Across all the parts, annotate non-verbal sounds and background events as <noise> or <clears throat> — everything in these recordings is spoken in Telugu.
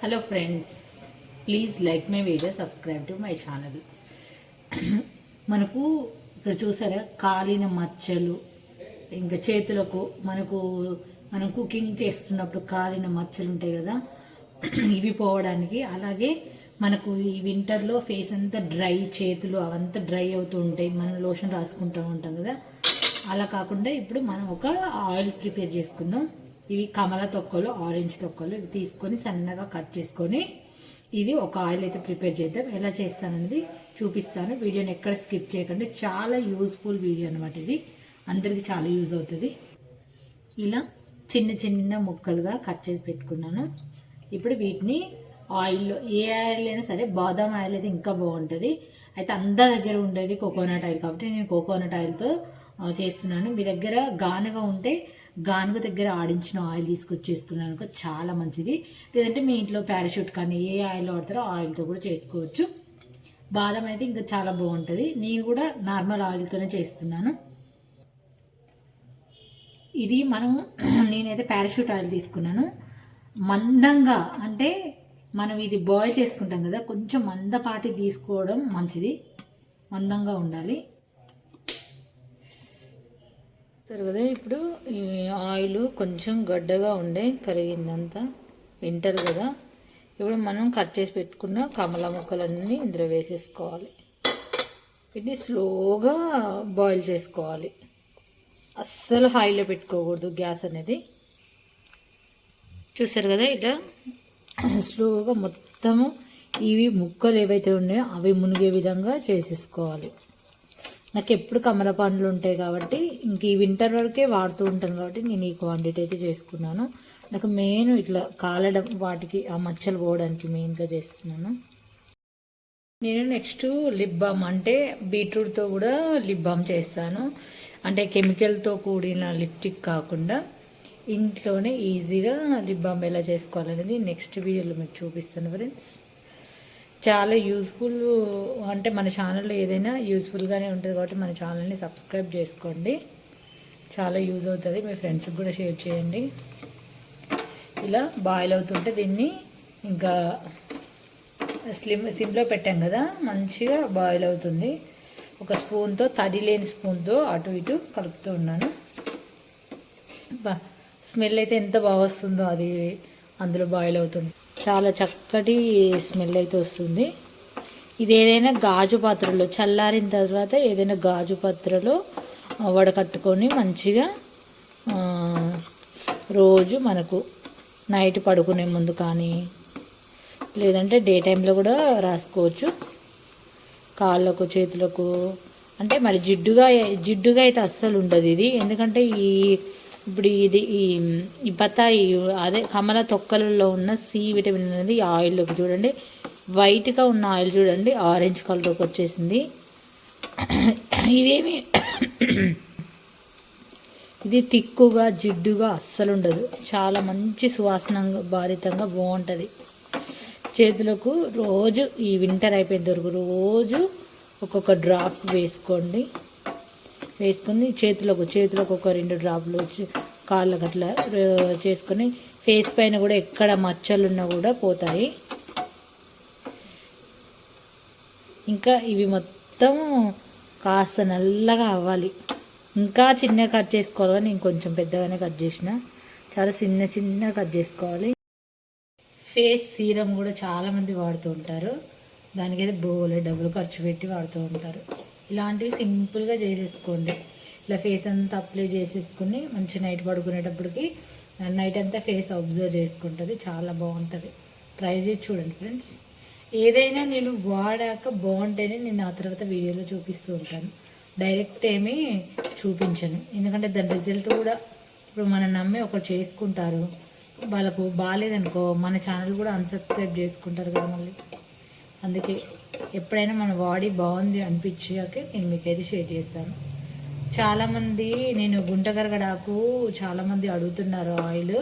Hello friends please like my video subscribe to my channel మనకు ఇక్కడ చూసారా? కాలిన మచ్చలు ఇంకా చేతులకు మనకు మనం కుకింగ్ చేస్తున్నప్పుడు కాలిన మచ్చలు ఉంటాయి కదా? ఇవి పోవడానికి. అలాగే మనకు ఈ వింటర్లో ఫేస్ అంతా డ్రై చేతులు అవంతా డ్రై అవుతూ ఉంటాయి. మనం లోషన్ రాసుకుంటూ ఉంటాం కదా? అలా కాకుండా ఇప్పుడు మనం ఒక ఆయిల్ ప్రిపేర్ చేసుకుందాం. ఇవి కమల తొక్కలు ఆరెంజ్ తొక్కలు ఇవి తీసుకొని సన్నగా కట్ చేసుకొని ఇది ఒక ఆయిల్ అయితే ప్రిపేర్ చేద్దాం. ఎలా చేస్తానన్నది చూపిస్తాను. వీడియోని ఎక్కడ స్కిప్ చేయకండి. చాలా యూస్ఫుల్ వీడియో అనమాట ఇది. అందరికీ చాలా యూజ్ అవుతుంది. ఇలా చిన్న చిన్న ముక్కలుగా కట్ చేసి పెట్టుకున్నాను. ఇప్పుడు వీటిని ఆయిల్లో ఏ ఆయిల్ అయినా సరే బాదాం ఆయిల్ అయితే ఇంకా బాగుంటుంది. అయితే అందరి దగ్గర ఉండేది కోకోనట్ ఆయిల్ కాబట్టి నేను కోకోనట్ ఆయిల్తో చేస్తున్నాను. మీ దగ్గర గానుగా ఉంటే గానుగ దగ్గర ఆడించిన ఆయిల్ తీసుకొచ్చేసుకున్నాను అనుకో చాలా మంచిది. లేదంటే మీ ఇంట్లో పారాషూట్ కానీ ఏ ఆయిల్ వాడతారో ఆయిల్తో కూడా చేసుకోవచ్చు. బాదం అయితే ఇంకా చాలా బాగుంటుంది. నేను కూడా నార్మల్ ఆయిల్తోనే చేస్తున్నాను. ఇది మనం <clears throat> నేనైతే పారాషూట్ ఆయిల్ తీసుకున్నాను. మందంగా అంటే మనం ఇది బాయిల్ చేసుకుంటాం కదా కొంచెం మందపాటి తీసుకోవడం మంచిది. మందంగా ఉండాలి. సరే కదా ఇప్పుడు ఈ ఆయిల్ కొంచెం గడ్డగా ఉండే కరిగిందంతా వింటర్ కదా. ఇప్పుడు మనం కట్ చేసి పెట్టుకున్న కమల ముక్కలన్నీ ఇందులో వేసేసుకోవాలి. ఇది స్లోగా బాయిల్ చేసుకోవాలి. అస్సలు హైలో పెట్టుకోకూడదు గ్యాస్ అనేది. చూసారు కదా ఇట్లా? స్లోగా మొత్తము ఇవి ముక్కలు ఏవైతే ఉన్నాయో అవి మునిగే విధంగా చేసేసుకోవాలి. నాకు ఎప్పుడు కమల పండ్లు ఉంటాయి కాబట్టి ఇంక ఈ వింటర్ వరకే వాడుతూ ఉంటాను కాబట్టి నేను ఈ క్వాంటిటీ అయితే చేసుకున్నాను. నాకు మెయిన్ ఇట్లా కాలడం వాటికి ఆ మచ్చలు పోవడానికి మెయిన్గా చేస్తున్నాను. నేను నెక్స్ట్ లిప్ బామ్ అంటే బీట్రూట్తో కూడా లిప్ బామ్ చేస్తాను. అంటే కెమికల్తో కూడిన లిప్టిక్ కాకుండా ఇంట్లోనే ఈజీగా లిప్ బామ్ ఎలా చేసుకోవాలనేది నెక్స్ట్ వీడియోలో మీకు చూపిస్తాను ఫ్రెండ్స్ చాలా యూస్ఫుల్ అంటే మన ఛానల్లో ఏదైనా యూస్ఫుల్గానే ఉంటుంది కాబట్టి మన ఛానల్ని సబ్స్క్రైబ్ చేసుకోండి. చాలా యూజ్ అవుతుంది. మీ ఫ్రెండ్స్కి కూడా షేర్ చేయండి. ఇలా బాయిల్ అవుతుంటే దీన్ని ఇంకా స్లిమ్ సిమ్లో పెట్టాం కదా మంచిగా బాయిల్ అవుతుంది. ఒక స్పూన్తో తడి లేని స్పూన్తో అటు ఇటు కలుపుతూ ఉన్నాను. స్మెల్ అయితే ఎంత బాగా వస్తుందో అది అందులో బాయిల్ అవుతుంది. చాలా చక్కటి స్మెల్ అయితే వస్తుంది. ఇది ఏదైనా గాజు పాత్రలో చల్లారిన తర్వాత ఏదైనా గాజు పాత్రలో వడకట్టుకొని మంచిగా రోజు మనకు నైట్ పడుకునే ముందు కానీ లేదంటే డే టైంలో కూడా రాసుకోవచ్చు. కాళ్ళకు చేతులకు అంటే మరి జిడ్డుగా జిడ్డుగా అయితే అస్సలు ఉండదు ఇది. ఎందుకంటే ఈ ఇప్పుడు ఇది ఈ ఈ బత్తాయి అదే కమల తొక్కలలో ఉన్న సి విటమిన్ అనేది ఈ ఆయిల్లోకి చూడండి. వైట్గా ఉన్న ఆయిల్ చూడండి ఆరెంజ్ కలర్లోకి వచ్చేసింది. ఇదేమి? ఇది తిక్కుగా జిడ్డుగా అస్సలు ఉండదు. చాలా మంచి సువాసన భారితంగా బాగుంటుంది. చేతులకు రోజు ఈ వింటర్ అయిపోయేంత వరకు రోజు ఒక్కొక్క డ్రాప్ వేసుకోండి. వేసుకొని చేతులకు చేతులకు ఒక రెండు డ్రాప్లు చే- కాళ్ళకు అట్లా చేసుకొని ఫేస్ పైన కూడా ఎక్కడ మచ్చలు ఉన్నా కూడా పోతాయి. ఇంకా ఇవి మొత్తం కాస్త నల్లగా అవ్వాలి. ఇంకా చిన్నగా కట్ చేసుకోవాలి కానీ ఇంకొంచెం పెద్దగానే కట్ చేసిన. చాలా చిన్న చిన్న కట్ చేసుకోవాలి. ఫేస్ సీరం కూడా చాలామంది వాడుతూ ఉంటారు. దానికైతే బోలే డబ్బులు ఖర్చు పెట్టి వాడుతూ ఉంటారు. ఇలాంటివి సింపుల్గా చేసేసుకోండి. ఇలా ఫేస్ అంతా అప్లై చేసేసుకుని మంచి నైట్ పడుకునేటప్పటికి నైట్ అంతా ఫేస్ అబ్జర్వ్ చేసుకుంటుంది. చాలా బాగుంటుంది. ట్రై చేసి చూడండి ఫ్రెండ్స్ ఏదైనా నేను వాడాక బాగుంటేనే నేను ఆ తర్వాత వీడియోలో చూపిస్తూ ఉంటాను. డైరెక్ట్ ఏమీ చూపించను. ఎందుకంటే దాని రిజల్ట్ కూడా ఇప్పుడు మనం నమ్మి ఒకటి చేసుకుంటారు. వాళ్ళకు బాగాలేదనుకో మన ఛానల్ కూడా అన్సబ్స్క్రైబ్ చేసుకుంటారు కదా మళ్ళీ. అందుకే ఎప్పుడైనా మన బాడీ బాగుంది అనిపించాక నేను మీకైతే షేర్ చేస్తాను. చాలామంది నేను గుంటగరగడాకు చాలామంది అడుగుతున్నారు ఆయిల్.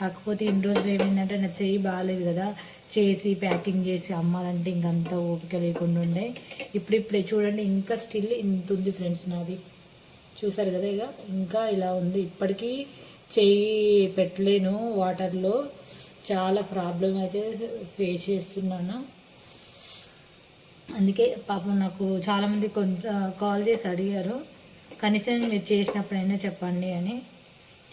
కాకపోతే ఇన్ని రోజులు ఏమైందంటే నా చెయ్యి బాగాలేదు కదా. చేసి ప్యాకింగ్ చేసి అమ్మాలంటే ఇంకంత ఓపిక లేకుండా ఉండే. ఇప్పుడు ఇప్పుడే చూడండి ఇంకా స్టిల్ ఇంత ఉంది ఫ్రెండ్స్ నాది. చూసారు కదా ఇక? ఇంకా ఇలా ఉంది. ఇప్పటికీ చెయ్యి పెట్టలేను వాటర్లో చాలా ప్రాబ్లం అయితే ఫేస్ చేస్తున్నాను. అందుకే పాపం నాకు చాలామంది కొంత కాల్ చేసి అడిగారు. కనీసం మీరు చేసినప్పుడైనా చెప్పండి అని.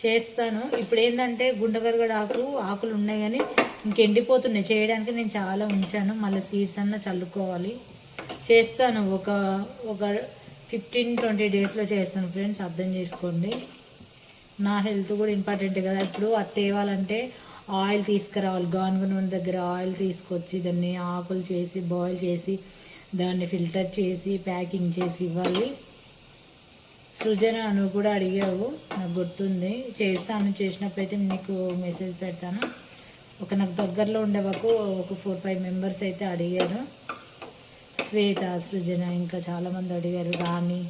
చేస్తాను. ఇప్పుడు ఏంటంటే గుండగరగడ ఆకు ఆకులు ఉన్నాయి కానీ ఇంకెండిపోతున్నాయి. చేయడానికి నేను చాలా ఉంచాను. మళ్ళీ సీడ్స్ అన్న చల్లుకోవాలి. చేస్తాను. ఒక ఒక ఫిఫ్టీన్ ట్వంటీ డేస్లో చేస్తాను ఫ్రెండ్స్. అర్థం చేసుకోండి. నా హెల్త్ కూడా ఇంపార్టెంట్ కదా. ఇప్పుడు అది తేవాలంటే ఆయిల్ తీసుకురావాలి. గానుగ నూనె దగ్గర ఆయిల్ తీసుకొచ్చి దాన్ని ఆకులు చేసి బాయిల్ చేసి దాన్ని ఫిల్టర్ చేసి ప్యాకింగ్ చేసి ఇవ్వాలి. సృజన నువ్వు కూడా అడిగావు నాకు గుర్తుంది. చేస్తాను చేసినప్పుడైతే నీకు మెసేజ్ పెడతాను. ఒక నాకు దగ్గరలో ఉండేవాకు ఒక ఫోర్ ఫైవ్ మెంబర్స్ అయితే అడిగారు. శ్వేత సృజన ఇంకా చాలామంది అడిగారు రాణి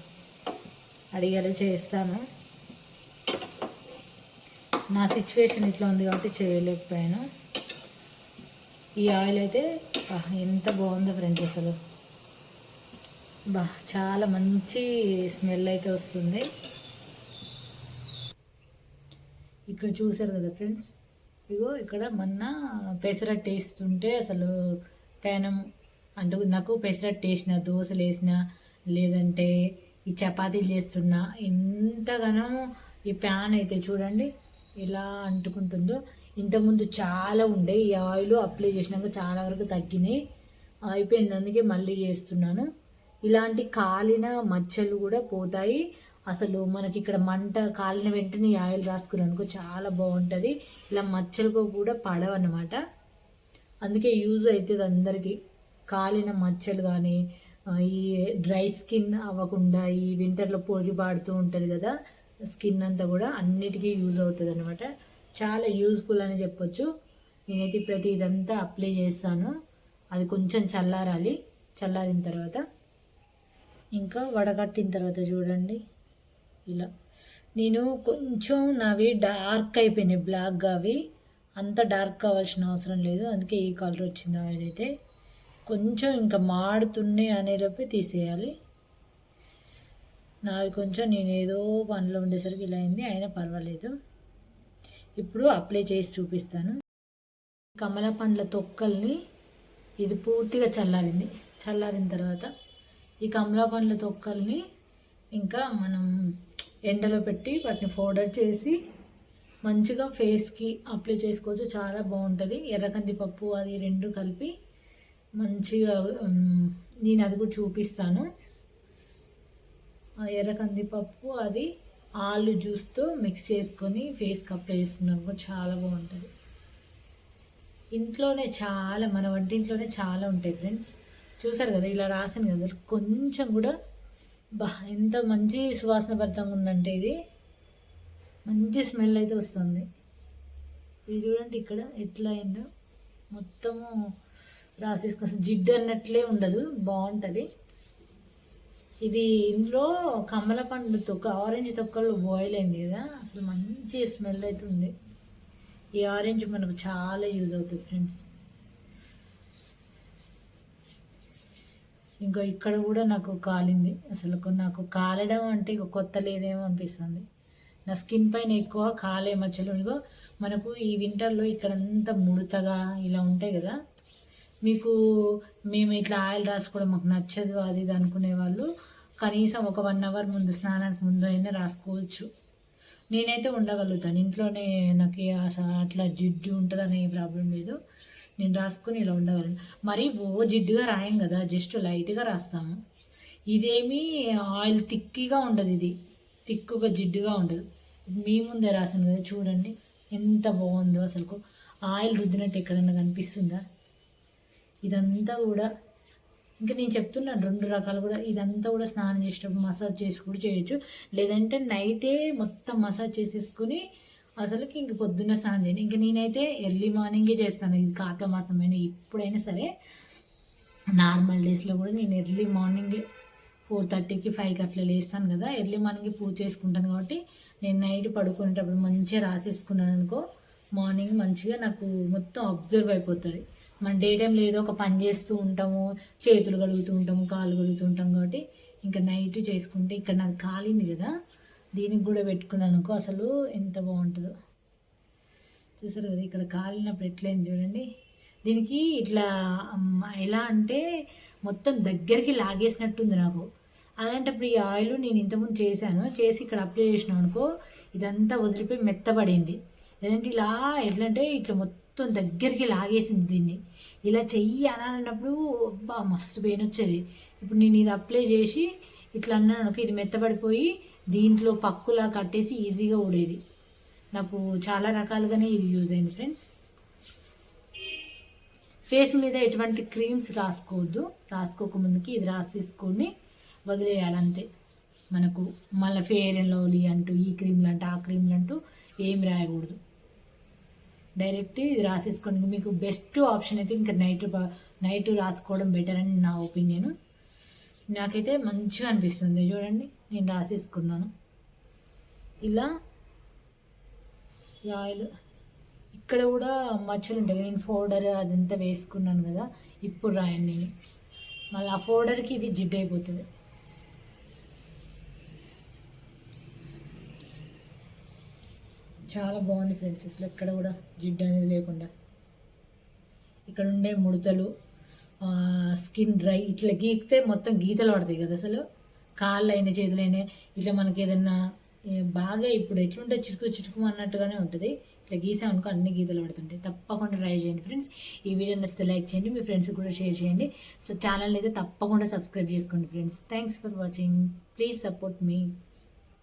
అడిగారు చేస్తాను. నా సిచ్యువేషన్ ఇట్లా ఉంది కాబట్టి చేయలేకపోయాను. ఈ ఆయిల్ అయితే ఎంత బాగుందో ఫ్రెండ్స్ అసలు. బా చాలా మంచి స్మెల్ అయితే వస్తుంది. ఇక్కడ చూసారు కదా ఫ్రెండ్స్? ఇగో ఇక్కడ మొన్న పెసరట్టు వేస్తుంటే అసలు పేనం అంటే నాకు పెసరట్ వేసిన దోశలు వేసిన లేదంటే ఈ చపాతీలు చేస్తున్నా ఎంతగానో ఈ ప్యాన్ అయితే చూడండి ఎలా అంటుకుంటుందో. ఇంతకుముందు చాలా ఉండే ఈ ఆయిల్ అప్లై చేసినాక చాలా వరకు తగ్గినాయి. అయిపోయింది అందుకే మళ్ళీ చేస్తున్నాను. ఇలాంటి కాలిన మచ్చలు కూడా పోతాయి. అసలు మనకి ఇక్కడ మంట కాలిన వెంటనే ఆయిల్ రాసుకున్నాం అనుకో చాలా బాగుంటుంది. ఇలా మచ్చలకు కూడా పడవన్నమాట. అందుకే యూజ్ అవుతుంది అందరికీ. కాలిన మచ్చలు కానీ ఈ డ్రై స్కిన్ అవ్వకుండా ఈ వింటర్లో పొడి పాడుతూ ఉంటుంది కదా స్కిన్ అంతా కూడా అన్నిటికీ యూజ్ అవుతుంది అనమాట చాలా యూజ్ఫుల్ అని చెప్పొచ్చు. నేనైతే ప్రతి ఇదంతా అప్లై చేస్తాను. అది కొంచెం చల్లారాలి. చల్లారిన తర్వాత ఇంకా వడగట్టిన తర్వాత చూడండి. ఇలా. నేను కొంచెం నావి డార్క్ అయిపోయినాయి బ్లాక్గా అవి. అంత డార్క్ కావాల్సిన అవసరం లేదు. అందుకే ఈ కలర్ వచ్చింది ఆయిల్ అయితే. కొంచెం ఇంకా మాడుతున్నాయి అనేలోపే తీసేయాలి. నాకు కొంచెం నేను ఏదో పనిలో ఉండేసరికి ఇలా అయింది. అయినా పర్వాలేదు. ఇప్పుడు అప్లై చేసి చూపిస్తాను. కమల పండ్ల తొక్కల్ని ఇది పూర్తిగా చల్లారింది. చల్లారిన తర్వాత ఈ కమలా పండ్ల తొక్కల్ని ఇంకా మనం ఎండలో పెట్టి వాటిని పౌడర్ చేసి మంచిగా ఫేస్కి అప్లై చేసుకోవచ్చు. చాలా బాగుంటుంది. ఎర్రకంది పప్పు అది రెండు కలిపి మంచిగా నేను అది కూడా చూపిస్తాను. ఆ ఎర్ర కందిపప్పు అది ఆలు జ్యూస్తో మిక్స్ చేసుకొని ఫేస్కి అప్లై చేసుకున్నాను చాలా బాగుంటుంది. ఇంట్లోనే చాలా మన వంటింట్లోనే చాలా ఉంటాయి ఫ్రెండ్స్. చూసారు కదా ఇలా రాసాను కదా కొంచెం కూడా బా ఎంత మంచి సువాసన భరితంగా ఉందంటే ఇది. మంచి స్మెల్ అయితే వస్తుంది. ఇది చూడండి ఇక్కడ ఎట్లా అయిందో. మొత్తము రాసేసుకొని జిడ్డు అన్నట్లే ఉండదు బాగుంటుంది. ఇది ఇందులో కమల పండు తొక్క ఆరెంజ్ తొక్కలు బాయిల్ అయింది కదా అసలు మంచి స్మెల్ అయితే ఉంది. ఈ ఆరెంజ్ మనకు చాలా యూజ్ అవుతుంది ఫ్రెండ్స్ ఇంకా ఇక్కడ కూడా నాకు కాలింది. అసలు నాకు కాలడం అంటే ఇక కొత్త లేదేమో అనిపిస్తుంది. నా స్కిన్ పైన ఎక్కువ కాలే మచ్చలు. ఇగో మనకు ఈ వింటర్లో ఇక్కడంతా ముడతగా ఇలా ఉంటాయి కదా. మీకు మేము ఇట్లా ఆయిల్ రాసుకోవడం మాకు నచ్చదు అది ఇది అనుకునే వాళ్ళు కనీసం ఒక వన్ అవర్ ముందు స్నానానికి ముందు అయినా రాసుకోవచ్చు. నేనైతే ఉండగలుగుతాను. ఇంట్లోనే నాకు అసలు అట్లా జిడ్డు ఉంటుందని ఏ ప్రాబ్లం లేదు. నేను రాసుకుని ఇలా ఉండగలను. మరి ఓ జిడ్డుగా రాయం కదా జస్ట్ లైట్గా రాస్తాము. ఇదేమి ఆయిల్ తిక్కిగా ఉండదు ఇది. తిక్కుగా జిడ్డుగా ఉండదు. మీ ముందే రాసాను కదా చూడండి. ఎంత బాగుందో అసలు ఆయిల్ రుద్దినట్టు ఎక్కడన్నా కనిపిస్తుందా? ఇదంతా కూడా ఇంకా నేను చెప్తున్నాను రెండు రకాలు కూడా. ఇదంతా కూడా స్నానం చేసేటప్పుడు మసాజ్ చేసి కూడా చేయొచ్చు. లేదంటే నైటే మొత్తం మసాజ్ చేసేసుకుని అసలుకి ఇంక పొద్దున్న స్నానం చేయండి. ఇంక నేనైతే ఎర్లీ మార్నింగే చేస్తాను. ఇది కార్తీక మాసమైనా ఎప్పుడైనా సరే నార్మల్ డేస్లో కూడా నేను ఎర్లీ మార్నింగే ఫోర్ థర్టీకి ఫైవ్కి అట్లా లేస్తాను కదా. ఎర్లీ మార్నింగ్ పూజ చేసుకుంటాను కాబట్టి నేను నైట్ పడుకునేటప్పుడు మంచిగా రాసేసుకున్నాను అనుకో మార్నింగ్ మంచిగా నాకు మొత్తం అబ్జర్వ్ అయిపోతుంది. మన డే టైంలో ఏదో ఒక పని చేస్తూ ఉంటాము చేతులు కడుగుతూ ఉంటాము కాళ్ళు కడుగుతూ ఉంటాం కాబట్టి ఇంకా నైట్ చేసుకుంటే ఇక్కడ నాకు కాలింది కదా. దీనికి కూడా పెట్టుకున్నాను అనుకో అసలు ఎంత బాగుంటుందో. చూసారు కదా ఇక్కడ కాలినప్పుడు ఎట్లయింది చూడండి. దీనికి ఇట్లా ఎలా అంటే మొత్తం దగ్గరికి లాగేసినట్టుంది నాకు. అలాంటప్పుడు ఈ ఆయిల్ నేను ఇంతకుముందు చేశాను చేసి ఇక్కడ అప్లై చేసినాం అనుకో ఇదంతా వదిలిపోయి మెత్తబడింది. లేదంటే ఇలా ఎట్లంటే ఇట్లా మొత్తం దగ్గరికి లాగేసింది దీన్ని. ఇలా చెయ్యి అనాలన్నప్పుడు బా మస్తు పెయిన్ వచ్చేది. ఇప్పుడు నేను ఇది అప్లై చేసి ఇట్లా అన్నాను అనుకో ఇది మెత్తబడిపోయి దీంట్లో పక్కులా కట్టేసి ఈజీగా ఉడేది నాకు చాలా రకాలుగానే ఇది యూజ్ అయింది ఫ్రెండ్స్. ఫేస్ మీద ఎటువంటి క్రీమ్స్ రాసుకోవద్దు. రాసుకోకముందుకి ఇది రాసేసుకొని వదిలేయాలంతే వదిలేయాలి అంతే. మనకు మళ్ళీ ఫేర్ అండ్ లవ్లీ అంటూ ఈ క్రీమ్లు అంటూ ఆ క్రీమ్లు అంటూ ఏం రాయకూడదు. డైరెక్ట్ ఇది రాసేసుకోండి మీకు బెస్ట్ ఆప్షన్ అయితే ఇంకా నైట్ నైట్ రాసుకోవడం బెటర్ అని నా ఒపీనియన్. నాకైతే మంచిగా అనిపిస్తుంది. చూడండి. నేను రాసేసుకున్నాను. ఇలా ఈ ఆయిల్ ఇక్కడ కూడా మచ్చలు ఉంటాయి నేను పౌడర్ అదంతా వేసుకున్నాను కదా ఇప్పుడు రాయండి నేను. మళ్ళీ ఆ పౌడర్కి ఇది జిడ్ అయిపోతుంది. చాలా బాగుంది ఫ్రెండ్స్ అసలు ఎక్కడ కూడా జిడ్డు అనేది లేకుండా. ఇక్కడ ఉండే ముడతలు స్కిన్ డ్రై ఇట్లా గీకితే మొత్తం గీతలు పడతాయి కదా అసలు. కాళ్ళు అయినా చేతులైనా ఇట్లా మనకి ఏదన్నా బాగా ఇప్పుడు ఎట్లుంటే చిటుకు చిటుకు అన్నట్టుగానే ఉంటుంది. ఇట్లా గీసామనుకో అన్ని గీతలు పడుతుంటాయి. తప్పకుండా ట్రై చేయండి ఫ్రెండ్స్. ఈ వీడియో నచ్చితే లైక్ చేయండి మీ ఫ్రెండ్స్కి కూడా షేర్ చేయండి. సో ఛానల్ అయితే తప్పకుండా సబ్స్క్రైబ్ చేసుకోండి friends. Thanks for watching please support me